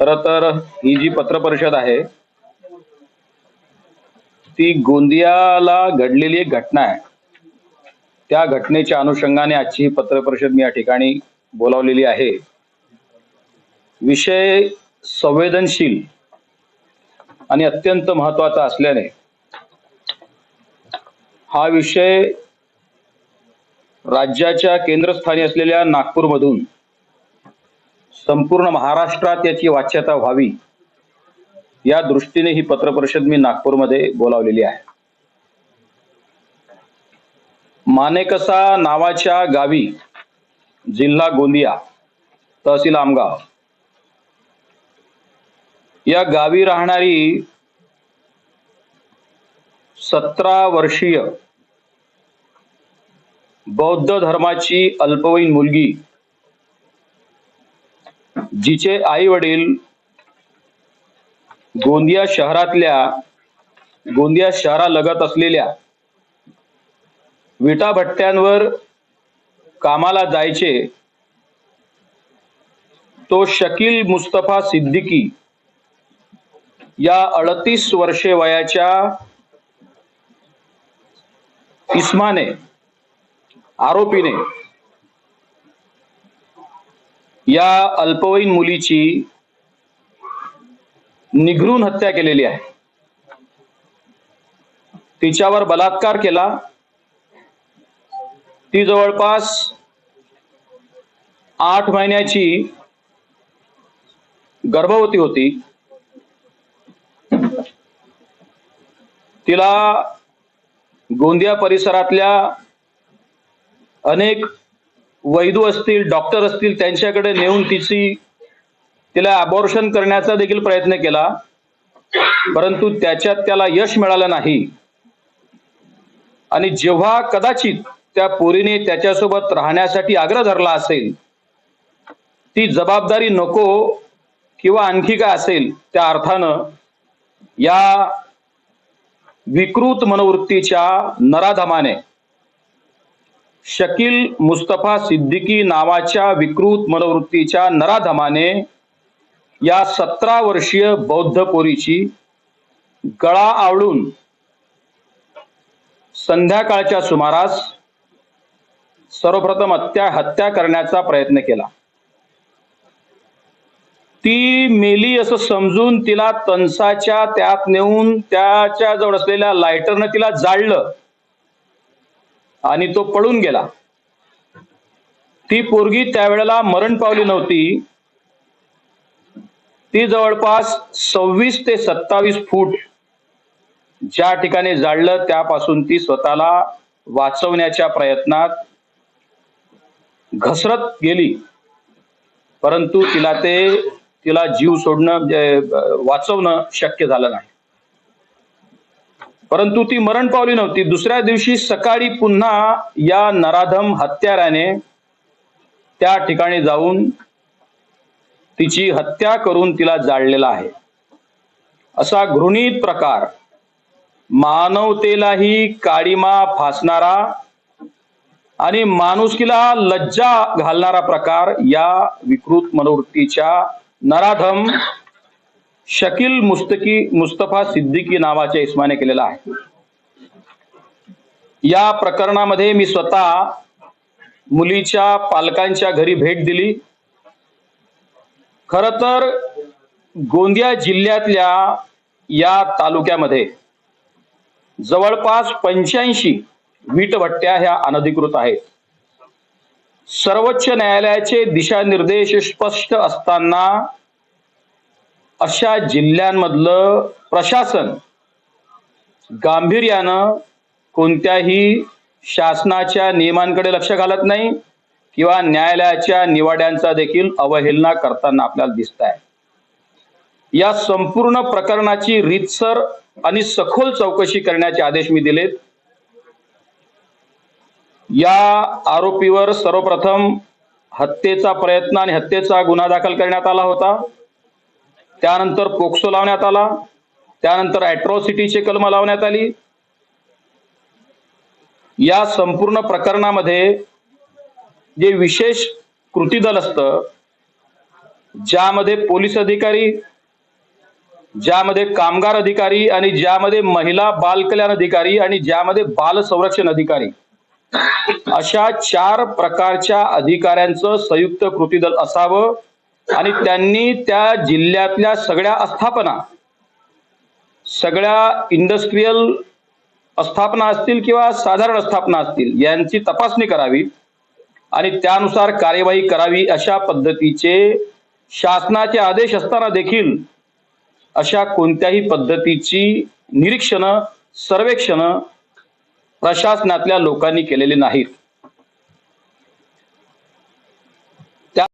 खर तर ही जी पत्रपरिषद आहे ती गोंदियाला घडलेली एक घटना आहे. त्या घटनेच्या अनुषंगाने आजची ही पत्रपरिषद मी या ठिकाणी बोलावलेली आहे. विषय संवेदनशील आणि अत्यंत महत्त्वाचा असल्याने हा विषय राज्याच्या केंद्रस्थानी असलेल्या नागपूरमधून संपूर्ण महाराष्ट्रात याची वाच्यता व्हावी या दृष्टीने ही पत्र परिषद मी नागपूरमध्ये बोलावलेली आहे. मानेकसा नावाच्या गावी जिल्हा गोंदिया तहसील आमगाव या गावी राहणारी सतरा वर्षीय बौद्ध धर्माची अल्पवयीन मुलगी जिचे आई वडील गोंदिया शहरातल्या गोंदिया शहरालगत असलेल्या विटा भट्ट्यांवर कामाला जायचे तो शकील मुस्तफा सिद्दीकी या अडतीस वर्षे वयाच्या इस्माने आरोपीने या अल्पवयीन मुलीची निघरून हत्या केलेली आहे. तिच्यावर बलात्कार केला. ती जवळपास आठ महिन्याची गर्भवती होती. तिला गोंदिया परिसरातल्या अनेक वैदू असतील डॉक्टर असतील त्यांच्याकडे नेऊन तिची तिला अबॉर्शन करण्याचा देखील प्रयत्न केला. परंतु त्याच्यात त्याला यश मिळालं नाही. आणि जेव्हा कदाचित त्या पोरीने त्याच्यासोबत राहण्यासाठी आग्रह धरला असेल ती जबाबदारी नको किंवा आणखी काय असेल त्या अर्थानं या विकृत मनोवृत्तीच्या नराधमाने. शकील मुस्तफा सिद्दीकी नावाच्या विकृत मनोवृत्तीच्या नराधमाने या सतरा वर्षीय बौद्ध पोरीची गळा आवळून संध्याकाळच्या सुमारास सर्वप्रथम हत्या हत्या करण्याचा प्रयत्न केला. ती मेली असं समजून तिला तणसाच्या त्यात नेऊन त्याच्याजवळ असलेल्या लायटरनं तिला जाळलं. आणि तो पळून गेला. ती पोरगी त्यावेळेला मरण पावली नव्हती. ती जवळपास सव्वीस ते सत्तावीस फूट ज्या ठिकाणी जाळलं त्यापासून ती स्वतःला वाचवण्याच्या प्रयत्नात घसरत गेली. परंतु तिला ते तिला जीव सोडणं वाचवणं शक्य झालं नाही. परंतु ती मरण पावली नव्हती. दुसऱ्या दिवशी सकाळी पुन्हा या नराधम हत्याराने त्या ठिकाणी जाऊन तिची हत्या करून तिला जाळलेला आहे. असा घृणित प्रकार मानवतेलाही काळीमा फासणारा आणि माणुसकीला लज्जा घालणारा प्रकार या विकृत मनोवृत्तीच्या नराधम शकील मुस्तकी मुस्तफा सिद्दीकी नावाच्या इस्माने केलेला आहे. या प्रकरणामध्ये मी स्वतः मुलीच्या पालकांच्या घरी भेट दिली. खर तर गोंदिया जिल्ह्यातल्या या तालुक्यामध्ये जवळपास पंच्याऐंशी वीटभट्ट्या ह्या अनधिकृत आहेत. सर्वोच्च न्यायालयाचे दिशानिर्देश स्पष्ट असताना अशा जिल्ह्यांमधलं प्रशासन गांभीर्यानं कोणत्याही शासनाच्या नियमांकडे लक्ष घालत नाही किंवा न्यायालयाच्या निवाड्यांचा देखील अवहेलना करताना आपल्याला दिसत आहे या संपूर्ण प्रकरणाची रीतसर आणि सखोल चौकशी करण्याचे आदेश मी दिलेत. या आरोपीवर सर्वप्रथम हत्येचा प्रयत्न आणि हत्येचा गुन्हा दाखल करण्यात आला होता. त्यानंतर पोक्सो लावण्यात आला. त्यानंतर अॅट्रॉसिटीचे कलम लावण्यात आली. या संपूर्ण प्रकरणामध्ये जे विशेष कृती दल असतं ज्यामध्ये पोलीस अधिकारी ज्यामध्ये कामगार अधिकारी आणि ज्यामध्ये महिला बालकल्याण अधिकारी आणि ज्यामध्ये बाल संरक्षण अधिकारी अशा चार प्रकारच्या अधिकाऱ्यांचं संयुक्त कृती दल असावं आणि त्यांनी त्या जिल्ह्यातल्या सगळ्या आस्थापना सगळ्या इंडस्ट्रीयल आस्थापना असतील किंवा साधारण आस्थापना असतील यांची तपासणी करावी आणि त्यानुसार कार्यवाही करावी अशा पद्धतीचे शासनाचे आदेश असताना देखील अशा कोणत्याही पद्धतीची निरीक्षण सर्वेक्षण प्रशासनातल्या लोकांनी केलेले नाहीत. त्या